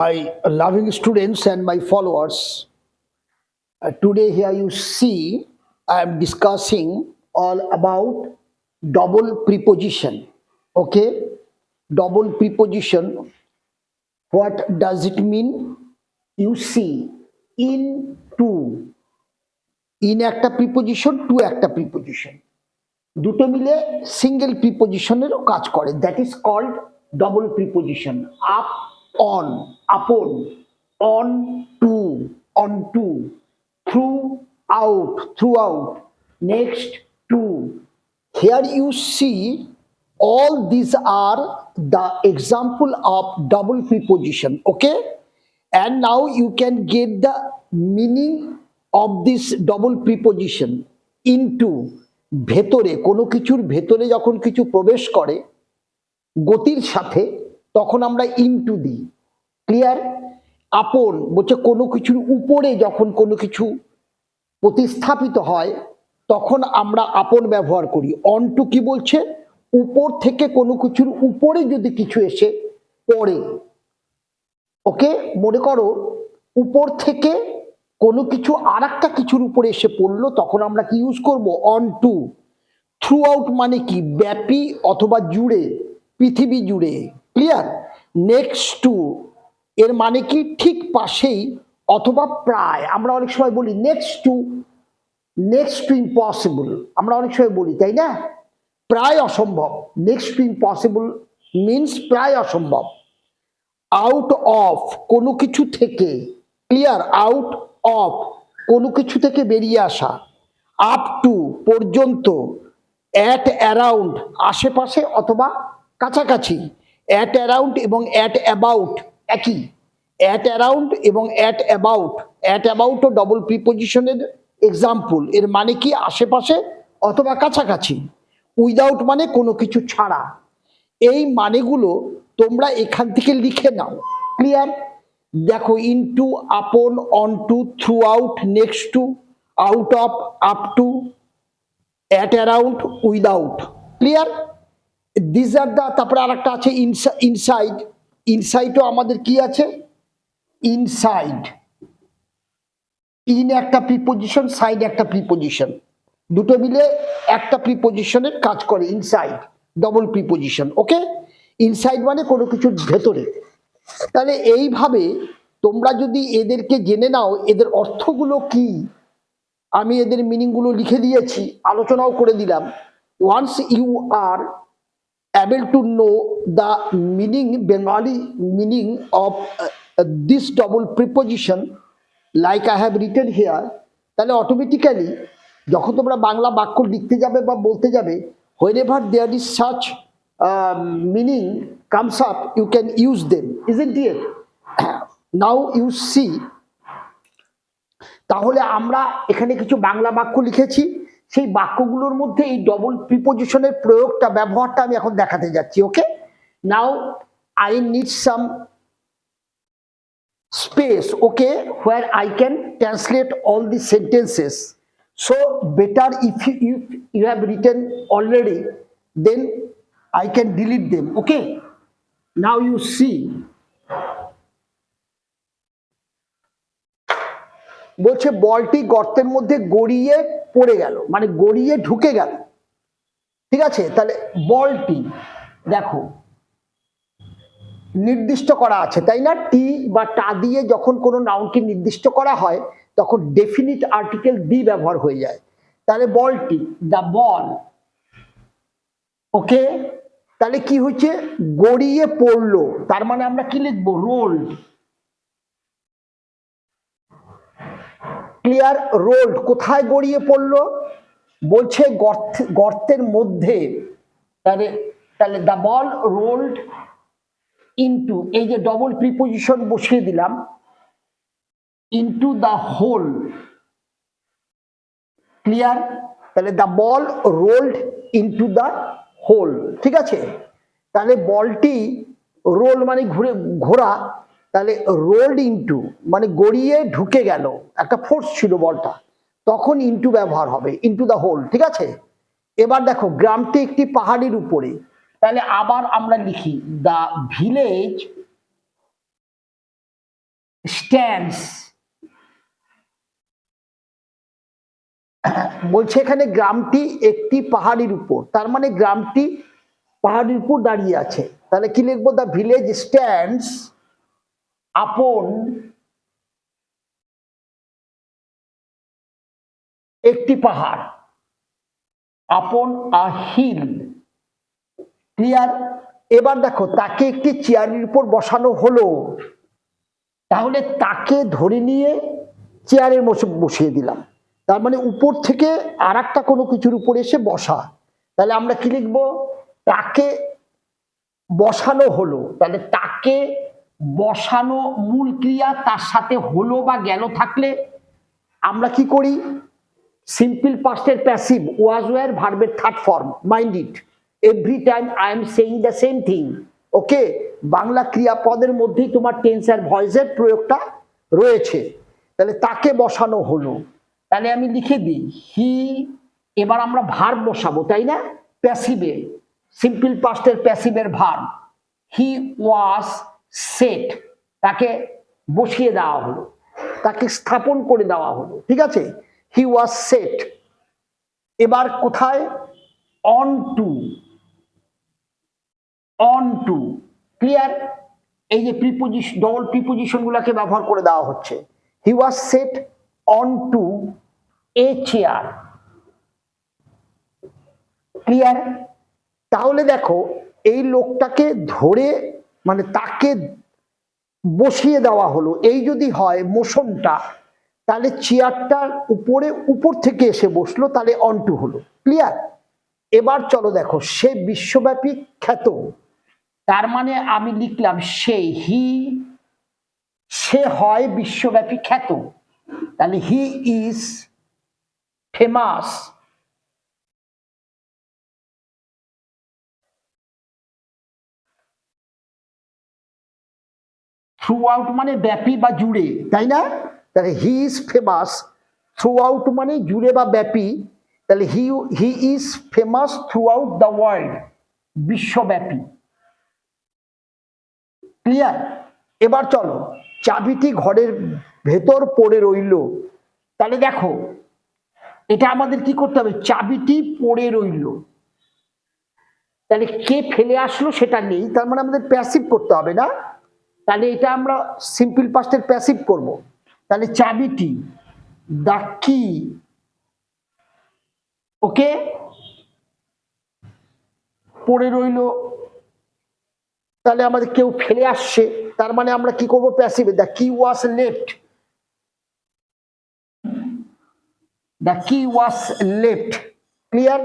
my loving students and my followers. Uh, today here you see I am discussing all about double preposition. Okay, double preposition. What does it mean? You see, in একটা preposition to একটা preposition দুটো মিলে single প্রিপোজিশনেরও কাজ করে that is called double preposition up on upon on to on to through out through out next to here you see all these are the example of double preposition okay and now you can get the meaning of this double preposition into ভেতরে কোনো কিছুর ভেতরে যখন কিছু প্রবেশ করে গতির সাথে তখন আমরা ইনটু দিই। ক্লিয়ার আপন বলছে কোনো কিছুর উপরে যখন কোনো কিছু প্রতিস্থাপিত হয়, তখন আমরা আপন ব্যবহার করি। অন টু কি বলছে? উপর থেকে কোনো কিছুর উপরে যদি কিছু এসে পড়ে, ওকে? মনে করো, উপর থেকে কোনো কিছু আর একটা কিছুর উপরে এসে পড়ল, তখন আমরা কি ইউজ করব? অন টু থ্রু আউট মানে কি? ব্যাপী অথবা জুড়ে, পৃথিবী জুড়ে। ক্লিয়ার নেক্সট টু এর মানে কি ঠিক পাশেই অথবা প্রায়? আমরা অনেক সময় বলি next to next to impossible আমরা অনেক সময় বলি, তাই না? প্রায় অসম্ভব। নেক্সট টু ইম্পসিবল মিনস প্রায় অসম্ভব। আউট অফ কোনো কিছু থেকে ক্লিয়ার আউট অফ কোনো কিছু থেকে বেরিয়ে আসা। আপ টু পর্যন্ত অ্যাট অ্যারাউন্ড আশেপাশে অথবা কাছাকাছি। অ্যাট অ্যারাউন্ড এবং অ্যাট অ্যাবাউট একই। অ্যাট অ্যারাউন্ড এবং অ্যাট অ্যাবাউট অ্যাট অ্যাবাউটও ডবল প্রিপোজিশনের এক্সাম্পল এর মানে কি আশেপাশে অথবা কাছাকাছি? উইদাউট মানে কোনো কিছু ছাড়া। এই মানেগুলো তোমরা এখান থেকে লিখে নাও। ক্লিয়ার দেখো into upon on to through out next to out of up to at around without clear this are the তারপরে আর একটা আছে ইনসাইড ইনসাইডও আমাদের কি আছে? ইনসাইড ইন একটা প্রিপোজিশন সাইড একটা প্রিপোজিশন দুটো মিলে একটা প্রিপোজিশনের কাজ করে inside double preposition okay inside মানে কোনো কিছুর ভেতরে। তাহলে এইভাবে তোমরা যদি এদেরকে জেনে নাও, এদের অর্থগুলো কি? আমি এদের মিনিংগুলো লিখে দিয়েছি, আলোচনাও করে দিলাম। Once you are able to know the meaning bengali meaning of uh, uh, this double preposition like i have written here তাহলে অটোমেটিক্যালি যখন তোমরা বাংলা বাক্য লিখতে যাবে বা বলতে যাবে whenever there is such meaning comes up you can use them is it dear now you see তাহলে আমরা এখানে কিছু বাংলা বাক্য লিখেছি। সেই বাক্যগুলোর মধ্যে এই ডবল প্রিপোজিশনের প্রয়োগটা, ব্যবহারটা আমি এখন দেখাতে যাচ্ছি okay now I need some space okay where I can translate all the sentences so better if you you have written already then I can delete them okay now you see বলছে বলটি গর্তের মধ্যে গড়িয়ে পড়ে গেল। মানে গড়িয়ে ঢুকে গেল। ঠিক আছে? তাহলে বলটি, দেখো, নির্দিষ্ট করা আছে, তাই না? টি বা টা দিয়ে যখন কোনো নাউনকে নির্দিষ্ট করা হয়, তখন ডেফিনিট আর্টিকেল দি ব্যবহার হয়ে যায়। তাহলে বলটি দ্য বল ওকে তাহলে কি হচ্ছে গড়িয়ে পড়ল। তার মানে আমরা কি লিখব? রোল্ড ক্লিয়ার রোল্ড কোথায় গড়িয়ে পড়ল? বলছে গর্ত গর্তের মধ্যে। তাহলে তাহলে দ্য বল রোল্ড ইন্টু এই যে ডবল প্রিপোজিশন বসিয়ে দিলাম ইন্টু দ্য হোল ক্লিয়ার তাহলে the ball rolled into the hole ঠিক আছে? তাহলে বলটি রোল মানে ঘুরে, ঘোরা। তাহলে রোল্ড ইনটু মানে গড়িয়ে ঢুকে গেল, একটা ফোর্স ছিল বলটা। তখন ইনটু ব্যবহার হবে ইনটু দ্য হোল ঠিক আছে? এবার দেখো, গ্রামটি একটি পাহাড়ের উপরে। তাহলে আবার আমরা লিখি দ্য ভিলেজ স্ট্যান্ডস বলছে এখানে গ্রামটি একটি পাহাড়ির উপর। তার মানে গ্রামটি পাহাড়ির উপর দাঁড়িয়ে আছে। তাহলে কি লিখব? দ্য ভিলেজ স্ট্যান্ডস আপন একটি পাহাড়, আপন আ হিল ক্লিয়ার? এবার দেখো, তাকে একটি চেয়ারের উপর বসানো হলো। তাহলে তাকে ধরে নিয়ে চেয়ারের মধ্যে বসিয়ে দিলাম। তার মানে উপর থেকে আর একটা কোনো কিছুর উপর এসে বসা। তাহলে আমরা কি লিখব? তাকে বসানো হলো। তাহলে তাকে বসানো মূল ক্রিয়া তার সাথে হলো বা গেল থাকলে আমরা কি করি? সিম্পল পাস্টের প্যাসিভ ওয়াজ ওয়ার ভার্বের third form mind it every time I am saying the same thing okay Bangla ক্রিয়াপদের মধ্যেই তোমার টেন্স আর ভয়েসের প্রয়োগটা রয়েছে। তাহলে তাকে বসানো হলো। তাহলে আমি লিখে দিই হি এবার আমরা ভার্ব বসাবো, তাই না? প্যাসিভে সিম্পল পাস্টের প্যাসিভের ভার্ব হি ওয়াজ সেট তাকে বসিয়ে দেওয়া হলো, তাকে স্থাপন করে দেওয়া হলো, ঠিক আছে? হি ওয়াজ সেট এবার কোথায়? On to on to clear এই যে প্রিপোজিশন ডবল প্রিপোজিশন গুলাকে ব্যবহার করে দেওয়া হচ্ছে। He was set on to a chair clear তাহলে দেখো, এই লোকটাকে ধরে মানে তাকে বসিয়ে দেওয়া হলো। এই যদি হয় মোশনটা, তাহলে চেয়ারটার উপরে, উপর থেকে এসে বসল, তাহলে অনটু হলো। ক্লিয়ার এবার চলো দেখো, সে বিশ্বব্যাপী খ্যাত। তার মানে আমি লিখলাম, সে, হি, সে হয় বিশ্বব্যাপী খ্যাত। তাহলে he is famous. Throughout মানে ব্যাপী বা জুড়ে, তাই না? তাহলে he is famous throughout মানে জুড়ে বা ব্যাপী, তাহলে he he is famous throughout the world বিশ্বব্যাপী। ক্লিয়ার এবার চলো, চাবিটি ঘরের ভেতর পড়ে রইল। তাহলে দেখো, এটা আমাদের কি করতে হবে? চাবিটি পড়ে রইল। তাহলে কে ফেলে আসলো সেটা নেই, তার মানে আমাদের প্যাসিভ করতে হবে না। তাহলে এটা আমরা সিম্পল পাস্টের প্যাসিভ করব। তাহলে চাবিটি দ্য কি ওকে পড়ে রইল। তাহলে আমাদের কেউ ফেলে আসছে। তার মানে আমরা কি করব প্যাসিভে দ্য কি ওয়াজ লেফট দ্য কি ওয়াজ লেফট ক্লিয়ার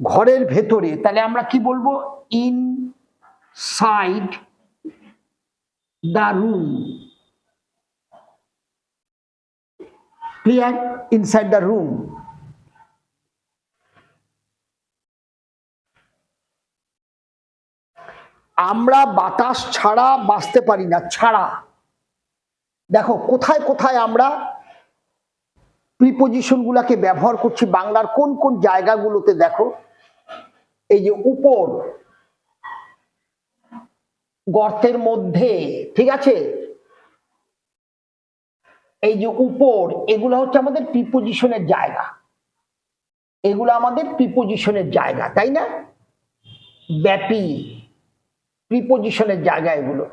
ঘরের ভেতরে। তাহলে আমরা কি বলব? Inside the room clear inside the room আমরা বাতাস ছাড়া বাঁচতে পারি না, ছাড়া। দেখো, কোথায় কোথায় আমরা প্রিপোজিশন গুলাকে ব্যবহার করছি, বাংলার কোন কোন জায়গাগুলোতে দেখো, এই যে উপর গর্তের মধ্যে, ঠিক আছে? এই যে উপর, এগুলো হচ্ছে আমাদের প্রিপোজিশনের জায়গা। এগুলো আমাদের প্রিপোজিশনের জায়গা, তাই না? ব্যাপী প্রিপোজিশনের জায়গা এগুলো।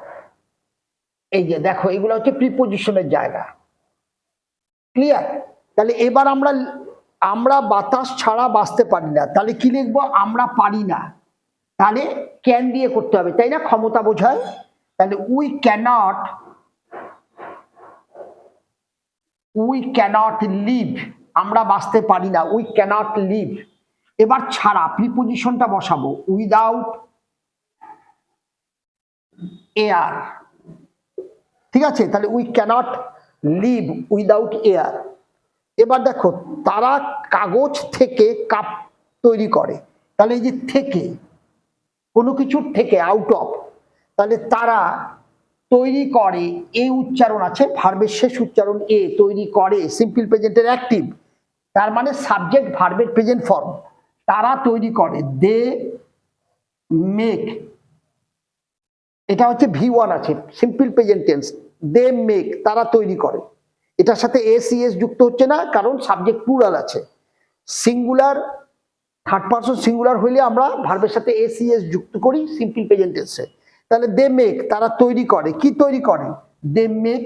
এই যে দেখো, এগুলো হচ্ছে প্রিপোজিশনের জায়গা। ক্লিয়ার তাহলে এবার আমরা আমরা বাতাস ছাড়া বাঁচতে পারি না। তাহলে কি লিখব? আমরা পারি না। তাহলে ক্যান দিয়ে করতে হবে, তাই না? ক্ষমতা বোঝায়। তাহলে we can't we can't live আমরা বাঁচতে পারি না উই ক্যানট লিভ এবার ছাড়া প্রিপোজিশনটা বসাবো। উইদাউট এয়ার ঠিক আছে? তাহলে we can't live without air এবার দেখো, তারা কাগজ থেকে কাপ তৈরি করে। তাহলে এই যে থেকে কোনো কিছুর থেকে আউট অফ তাহলে তারা তৈরি করে এ উচ্চারণ আছে ভার্বের শেষ উচ্চারণ এ তৈরি করে সিম্পল প্রেজেন্টের অ্যাক্টিভ তার মানে সাবজেক্ট ভার্বের প্রেজেন্ট ফর্ম তারা তৈরি করে দে মেক এটা হচ্ছে ভি ওয়ান আছে simple present tense they make তারা তৈরি করে, এটার সাথে এস যুক্ত হচ্ছে না, কারণ সাবজেক্ট প্লুরাল আছে সিঙ্গুলার থার্ড পারসন সিঙ্গুলার হইলে আমরা ভার্বের সাথে এসিএস যুক্ত করি সিম্পল প্রেজেন্ট তাহলে দে মেক তারা তৈরি করে। কি তৈরি করে? দে মেক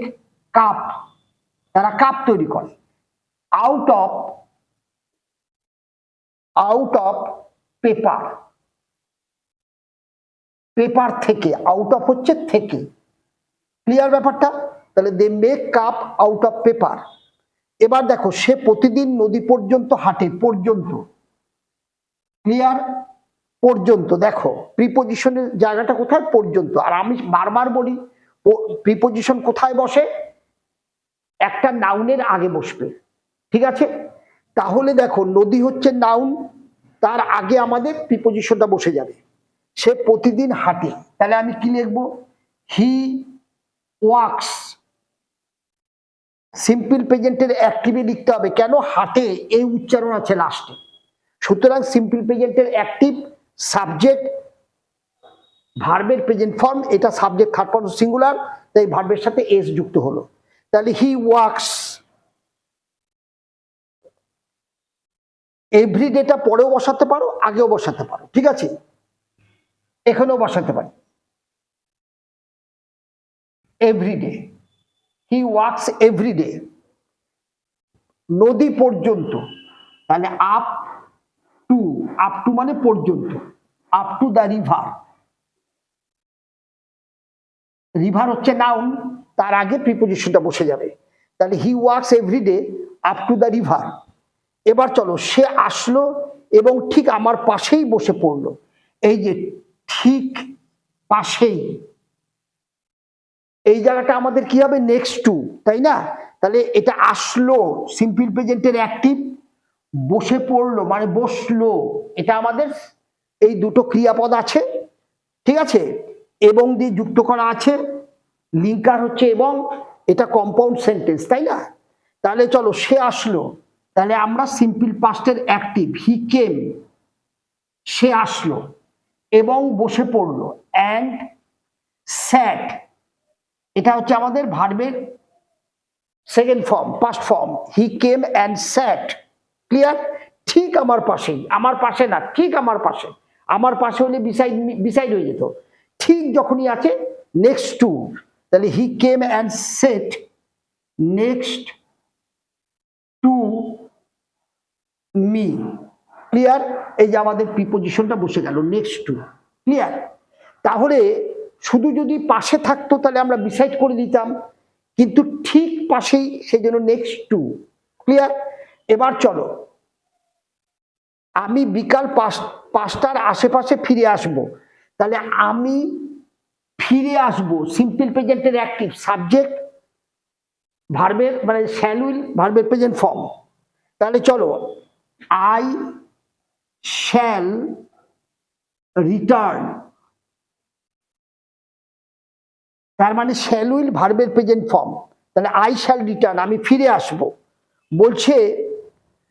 কাপ তারা কাপ তৈরি করে। Out of out of paper paper থেকে আউট অফ হচ্ছে থেকে। ক্লিয়ার ব্যাপারটা? তাহলে they make cup out of paper এবার দেখো, সে প্রতিদিন নদী পর্যন্ত হাঁটে, পর্যন্ত। ক্লিয়ার পর্যন্ত, দেখো প্রিপোজিশনের জায়গাটা কোথায়? পর্যন্ত। আর আমি বারবার বলি প্রিপোজিশন কোথায় বসে? একটা নাউনের আগে বসবে। ঠিক আছে? তাহলে দেখো, নদী হচ্ছে নাউন তার আগে আমাদের প্রিপোজিশনটা বসে যাবে। সে প্রতিদিন হাঁটে। তাহলে আমি কি লিখব? হি ওয়াক্স সিম্পল প্রেজেন্টের অ্যাক্টিভে লিখতে হবে। কেন? হাঁটে। এই উচ্চারণ আছে লাস্টে সুতরাং সিম্পল প্রেজেন্টের অ্যাক্টিভ সাবজেক্ট ভার্বের প্রেজেন্ট ফর্ম এটা সাবজেক্ট থার্ড পারসন সিঙ্গুলার তাই ভার্বের সাথে এস যুক্ত হলো। তাহলে হি ওয়ার্কস এভরি ডেটা পরেও বসাতে পারো, আগেও বসাতে পারো, ঠিক আছে? এখানেও বসাতে পারি। এভরিডে হি ওয়ার্কস এভরিডে নদী পর্যন্ত, তাহলে আপ টু আপ টু মানে পর্যন্ত up to the river river হচ্ছে নাউন তার আগে প্রিপোজিশনটা বসে যাবে। তাহলে he works everyday up to the river এবার চলো, সে আসলো এবং ঠিক আমার পাশেই বসে পড়ল। এই যে ঠিক পাশেই, এই জায়গাটা আমাদের কি হবে? নেক্সট টু তাই না? তাহলে এটা আসলো সিম্পল প্রেজেন্টের অ্যাক্টিভ বসে পড়ল মানে বসল। এটা আমাদের এই দুটো ক্রিয়াপদ আছে, ঠিক আছে? এবং দিয়ে যুক্ত করা আছে, লিঙ্কার হচ্ছে এবং এটা কম্পাউন্ড সেন্টেন্স তাই না? তাহলে চলো, সে আসলো। তাহলে আমরা সিম্পল পাস্টের অ্যাক্টিভ হি কেম সে আসলো এবং বসে পড়ল। অ্যান্ড স্যাট এটা হচ্ছে আমাদের ভার্বের second form past form he came and sat clear ঠিক আমার পাশেই। আমার পাশে না, ঠিক আমার পাশে। আমার পাশে হলে বিসাইড বিসাইড হয়ে যেত। ঠিক যখনই আছে নেক্সট টু তাহলে he came and set next to me clear এই যে আমাদের প্রিপোজিশনটা বসে গেল নেক্সট টু ক্লিয়ার তাহলে শুধু যদি পাশে থাকতো, তাহলে আমরা ডিসাইড করে দিতাম। কিন্তু ঠিক পাশেই সেই জন্য নেক্সট টু ক্লিয়ার এবার চলো। আমি বিকাল পাঁচ পাঁচটার আশেপাশে ফিরে আসব। তাহলে আমি ফিরে আসব। সিম্পল প্রেজেন্টের অ্যাক্টিভ সাবজেক্ট ভার্বের মানে শ্যালুইল ভার্বের প্রেজেন্ট ফর্ম তাহলে চলো আই শ্যাল রিটার্ন তার মানে শ্যাল উইল ভার্বের প্রেজেন্ট ফর্ম তাহলে আই শ্যাল রিটার্ন আমি ফিরে আসব। বলছে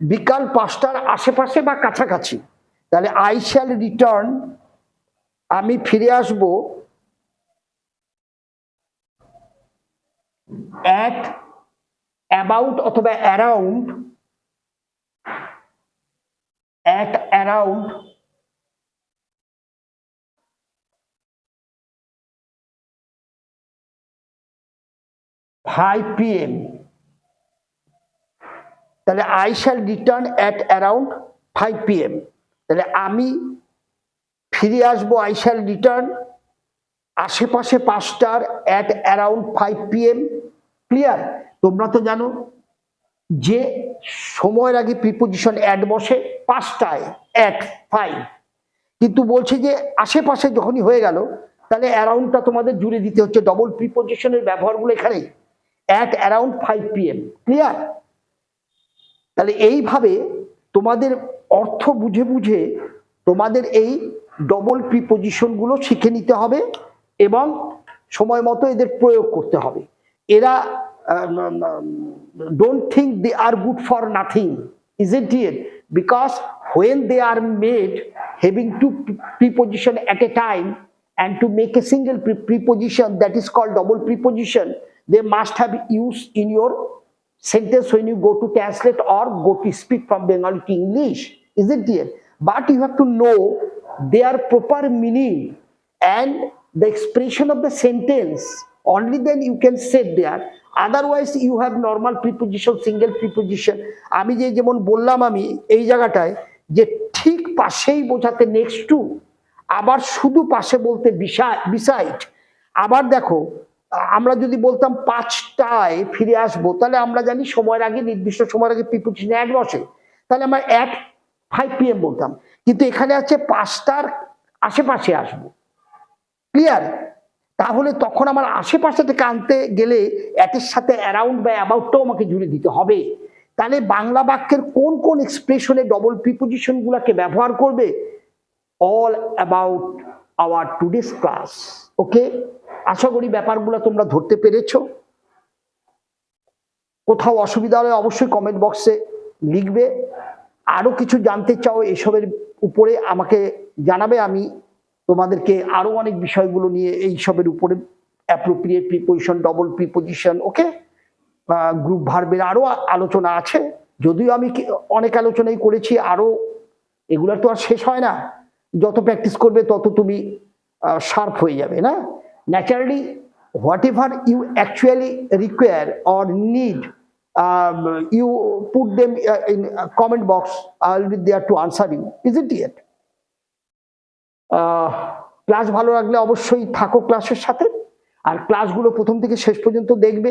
বিকাল পাঁচটার আশেপাশে বা কাছাকাছি। তাহলে আই শ্যাল রিটার্ন আমি ফিরে আসব অ্যাট অ্যাবাউট অথবা around at around five PM তাহলে I shall return at around five PM তাহলে আমি ফিরে আসব আই শ্যাল রিটার্ন আশেপাশে পাঁচটার at around five PM clear তোমরা তো জানো যে সময়ের আগে প্রিপোজিশন অ্যাড বসে পাঁচটায় অ্যাট ফাইভ কিন্তু বলছে যে আশেপাশে যখনই হয়ে গেল, তাহলে অ্যারাউন্ডটা তোমাদের জুড়ে দিতে হচ্ছে ডবল প্রিপোজিশনের ব্যবহারগুলো এখানেই at around five PM clear তাহলে এইভাবে তোমাদের অর্থ বুঝে বুঝে তোমাদের এই ডবল প্রিপোজিশনগুলো শিখে নিতে হবে এবং সময় মতো এদের প্রয়োগ করতে হবে। এরা don't think they are good for nothing is it it because when they are made having two preposition at a time and to make a single preposition that is called double preposition, they must have used in your sentence when you go to translate or go to speak from Bengali to English, isn't it? But you have to know their proper meaning and the expression of the sentence. Only then you can say there. Otherwise, you have normal preposition, single preposition. আমি যে যেমন বললাম আমি এই জায়গাটায় যে ঠিক পাশেই বোঝাতে নেক্সট টু আবার শুধু পাশে বলতে বিসাইড আবার দেখো আমরা যদি বলতাম পাঁচটায় ফিরে আসব, তাহলে আমরা জানি সময়ের আগে, নির্দিষ্ট সময়ের আগে প্রিপোজিশন এক বসে। তাহলে আমরা এক ফাইভ পিএম বলতাম। কিন্তু এখানে আছে পাঁচটার আশেপাশে আসব। ক্লিয়ার তাহলে তখন আমার আশেপাশে থেকে আনতে গেলে অ্যাটের সাথে অ্যারাউন্ড বা অ্যাবাউটটাও আমাকে জুড়ে দিতে হবে। তাহলে বাংলা বাক্যের কোন কোন এক্সপ্রেশনে ডবল প্রিপোজিশন গুলাকে ব্যবহার করবে? All about our today's class okay আশা করি ব্যাপারগুলো তোমরা ধরতে পেরেছ। কোথাও অসুবিধা হলে অবশ্যই কমেন্ট বক্সে লিখবে। আরও কিছু জানতে চাও এসবের উপরে আমাকে জানাবে। আমি তোমাদেরকে আরও অনেক বিষয়গুলো নিয়ে এইসবের উপরে appropriate preposition double preposition okay group ভার্বের আরও আলোচনা আছে। যদিও আমি অনেক আলোচনাই করেছি আরও এগুলার তো আর শেষ হয় না। যত প্র্যাকটিস করবে তত তুমি শার্প হয়ে যাবে, না? Naturally whatever you actually require or need you put them in comment box I will be there to answer you is it yet class ভালো লাগলে অবশ্যই থাকো ক্লাসের সাথে। আর ক্লাসগুলো প্রথম থেকে শেষ পর্যন্ত দেখবে।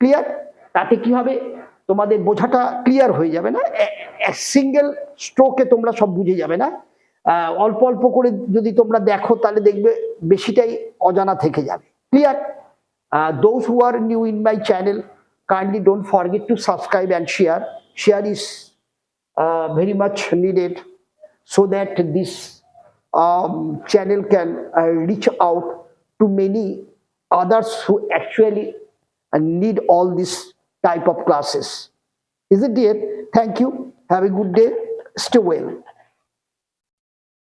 ক্লিয়ার তাতে কি হবে? তোমাদের বোঝাটা ক্লিয়ার হয়ে যাবে না। সিঙ্গেল স্ট্রোকে তোমরা সব বুঝে যাবে না। অল্প অল্প করে যদি তোমরা দেখো, তাহলে দেখবে বেশিটাই অজানা থেকে যাবে। Clear those who are new in my channel kindly don't forget to subscribe and share share is very much needed so that this channel can reach out to many others who actually need all this type of classes is it dear thank you have a good day stay well